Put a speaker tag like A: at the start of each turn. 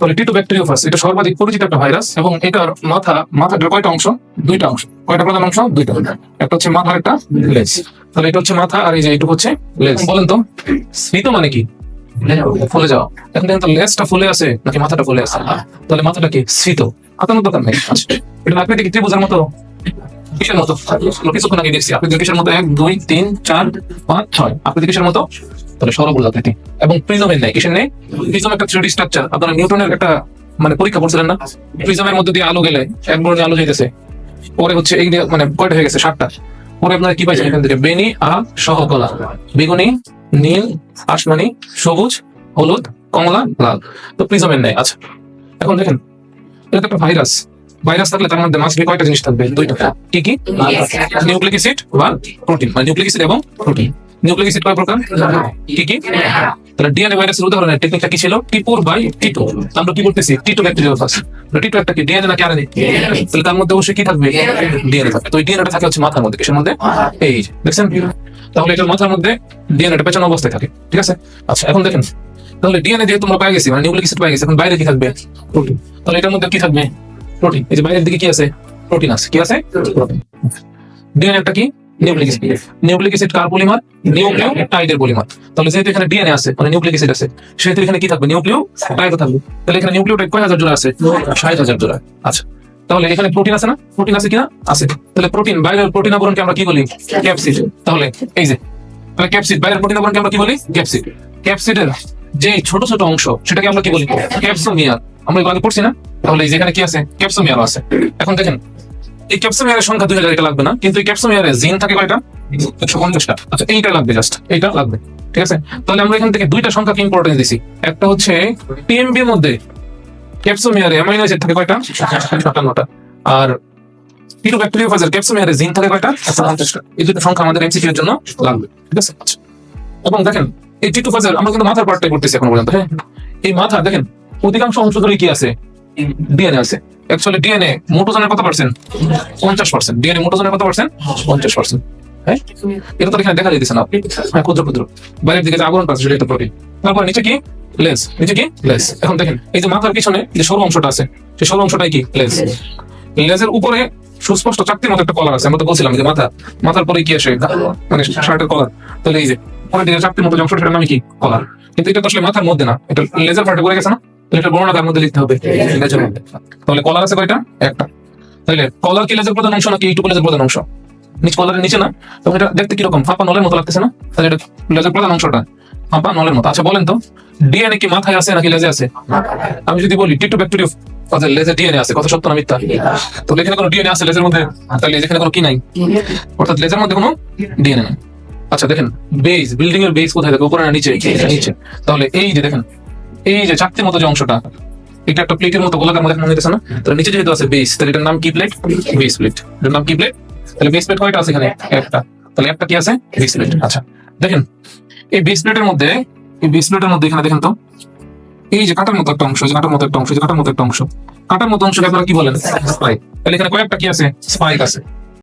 A: তাহলে টিটু এটা সর্বাধিক পরিচিত একটা ভাইরাস এবং এটার মাথা, মাথাটার কয়টা অংশ? দুইটা অংশ। কয়টা প্রধান অংশ? দুইটা। একটা হচ্ছে মাথা একটা লেজ। তাহলে এটা হচ্ছে মাথা আর এই যে এইটুকু হচ্ছে লেজ। বলেন তো স্মিত মানে কি? ফুলে যাওয়া। এখন দেখেন তো লেজটা ফুলে আছে নাকি মাথাটা ফুলে আছে? তাহলে মাথাটা কি? স্ফীত আতানোর দরকার নেই। আচ্ছা। এটা আকৃতি কি ত্রিভুজের মতো। কিসের মতো? কিছুক্ষণ আগে দেখছি। আকৃতি কিসের মতো? এক, দুই, তিন, চার, পাঁচ, ছয়। আকৃতি কিসের মতো? তাহলে সরবুল আকৃতি এবং প্রিজমের নেই কিসের নেই প্রিজম একটা থ্রিডি স্ট্রাকচার আপনারা নিউটনের একটা মানে পরীক্ষা করছিলেন না? প্রিজমের মধ্যে দিয়ে আলো গেলে এক বড় আলো যাইতেছে। পরে হচ্ছে এই মানে কয়টা হয়ে গেছে? সাতটা। পরে আপনারা কি পাইছেন এখান থেকে? বেনি আর সহকলা। বেগুনি নীল আসমানি সবুজ হলুদ কমলা লাল। তো প্রিজমের নেই আচ্ছা এখন দেখেন এটা একটা ভাইরাস ভাইরাস থাকলে তার মধ্যে মাসবে কয়টা জিনিস থাকবে? দুইটা। কি কি? নিউক্লিক অ্যাসিড বা প্রোটিন মানে নিউক্লিক অ্যাসিড এবং প্রোটিন নিউক্লিক অ্যাসিড কয় প্রকার? কি কি? তাহলে ডিএনএ ভাইরাসের উদাহরণের টেকনিকটা কি ছিল? টিপুর বাই টিটু আমরা কি বলতেছি? টিটু ব্যাকটেরিওফাস টিটু একটা কি? ডিএনএ নাকি আরএনএ তাহলে তার মধ্যে অবশ্যই কি থাকবে? ডিএনএ থাকবে। তো এই ডিএনএটা থাকে হচ্ছে মাথার মধ্যে। কিসের মধ্যে? এই দেখছেন? তাহলে এটার মাথার মধ্যে ডিএনএটা পেছানো অবস্থায় থাকে। ঠিক আছে? আচ্ছা এখন দেখেন। তাহলে ডিএনএ দিয়ে তোমরা পাই গেছি মানে নিউক্লিক অ্যাসিড পাই গেছি এখন বাইরে কি থাকবে? প্রোটিন তাহলে এটার মধ্যে কি থাকবে? প্রোটিন এই যে বাইরের দিকে কি আছে? প্রোটিন আছে। কি আছে? প্রোটিন ডিএনএ একটা কি? Nucleic acid. কার পলিমার? নিউক্লিও টাইডের পলিমার। তাহলে যেহেতু এখানে ডিএনএ আছে মানে নিউক্লিক অ্যাসিড আছে, সেহেতু এখানে কি থাকবে? নিউক্লিও টাইডও থাকবে। তাহলে এখানে নিউক্লিওটাইড কয় হাজার জোড়া আছে? ষাট হাজার জোড়া। আচ্ছা তাহলে এখানে প্রোটিন আছে না? প্রোটিন আছে কিনা? আছে। তাহলে প্রোটিন, বাইরের প্রোটিন আবরণকে আমরা কি বলি? ক্যাপসিড। তাহলে এই যে, তাহলে ক্যাপসিড, বাইরের প্রোটিন আবরণকে আমরা কি বলি? ক্যাপসিড। ক্যাপসিডের যে ছোট ছোট অংশ, সেটাকে আমরা কি বলি? ক্যাপসোমিয়ার। আমরা এগুলো পড়ছি না? তাহলে যেখানে কি আছে? ক্যাপসোমিয়ার আছে। এখন দেখেন এই ক্যাপসোমিয়ারের সংখ্যা দুই হাজার এটা লাগবে না, কিন্তু এই ক্যাপসোমিয়ারে জিন থাকে কয়টা? আচ্ছা এইটা লাগবে জাস্ট এইটা লাগবে, ঠিক আছে? তাহলে আমরা এখান থেকে দুইটা ইম্পর্টেন্স দিছি। একটা হচ্ছে মধ্যে ক্যাপসোমিয়ারে অ্যামাইনো অ্যাসিড থাকে কয়টা? আর ক্যাপসোমিয়ারে জিন থাকে কয়টা? এই দুটো সংখ্যা আমাদের এমসিকিউ এর জন্য লাগবে, ঠিক আছে? আচ্ছা এবং দেখেন, এই টিটু ফাজের আমরা কিন্তু মাথার পার্টটাই করতেছি এখন পর্যন্ত হ্যাঁ? এই মাথা, দেখেন, অধিকাংশ অংশ ধরে কি আছে? ডিএনএ আছে। অ্যাকচুয়ালি ডিএনএ মোটোজনের পঞ্চাশ পার্সেন্ট ডিএনএ মোটোজনের পঞ্চাশ পার্সেন্ট হ্যাঁ? এটা তো এখানে দেখা যাইতেছে না। হ্যাঁ ক্ষুদ্র ক্ষুদ্র। বাইরের দিকে যে পাচ্ছে সেটা প্রোটিন তারপর নিচে কি? নিচে কি? এখন দেখেন, এই যে মাথার পিছনে যে সরু অংশটা আছে, সেই সরু অংশটাই কি? লেজের উপরে সুস্পষ্ট চাকতির মতো একটা কলার আছে। আমরা তো বলছিলাম যে মাথা, মাথার পরে কি আসে? মানে শার্টের কলার তাহলে এই যে পরে দিকে চাকতির মতো যে অংশটা সেটার নাম কি? কলার কিন্তু এটা তো আসলে মাথার মধ্যে না। এটা লেজার পার্টে পড়ে গেছে না? বর্ণনা তার মধ্যে লিখতে হবে মধ্যে। তাহলে কলার আছে কয়টা? একটা। তাহলে কলার কি লেজের প্রধান অংশ নাকি এইটুকু লেজের প্রধান অংশ? নিচ কলারের নিচে না? তখন এটা দেখতে কীরকম? ফাঁপা নলের মতো লাগতেছে না? তাহলে এটা লেজের প্রধান অংশটা। ফাঁপা নলের মতো। আচ্ছা বলেন তো ডিএনএ কি মাথায় আছে নাকি লেজে আছে? আমি যদি বলি টিটু ব্যাকটেরিয়া ডিএনএ আছে কত সত্য না মিথ্যা? তো এখানে কোনো ডিএনএ আছে লেজের মধ্যে? তাহলে এখানে কোনো কি নাই? অর্থাৎ লেজের মধ্যে কোনো ডিএনএ নাই। আচ্ছা দেখেন বেস বিল্ডিং এর বেস কোথায়? থাকে উপরে না নিচে? নিচে। তাহলে এই যে দেখেন এই যে চাকতির মতো যে অংশটা, এটা একটা প্লেটের মতো গোলাকার মধ্যে মনে হইতেছে না? তাহলে নিচে যেহেতু আছে বেস তাহলে এটার নাম কি প্লেট বেস প্লেট এটার নাম কি প্লেট তাহলে বেস প্লেট কয়টা আছে এখানে? একটা। তাহলে একটা কি আছে? বেস প্লেট আচ্ছা দেখেন, এই বেস প্লেটের মধ্যে, এই বেস প্লেটের মধ্যে এখানে দেখেন তো, এই যে কাটার মতো একটা অংশ যে কাটার মতো একটা অংশ যে কাটার মতো একটা অংশ। কাটার মতো অংশকে আপনারা কি বলেন? স্পাইক তাহলে এখানে কয়েকটা কি আছে? স্পাইক আছে।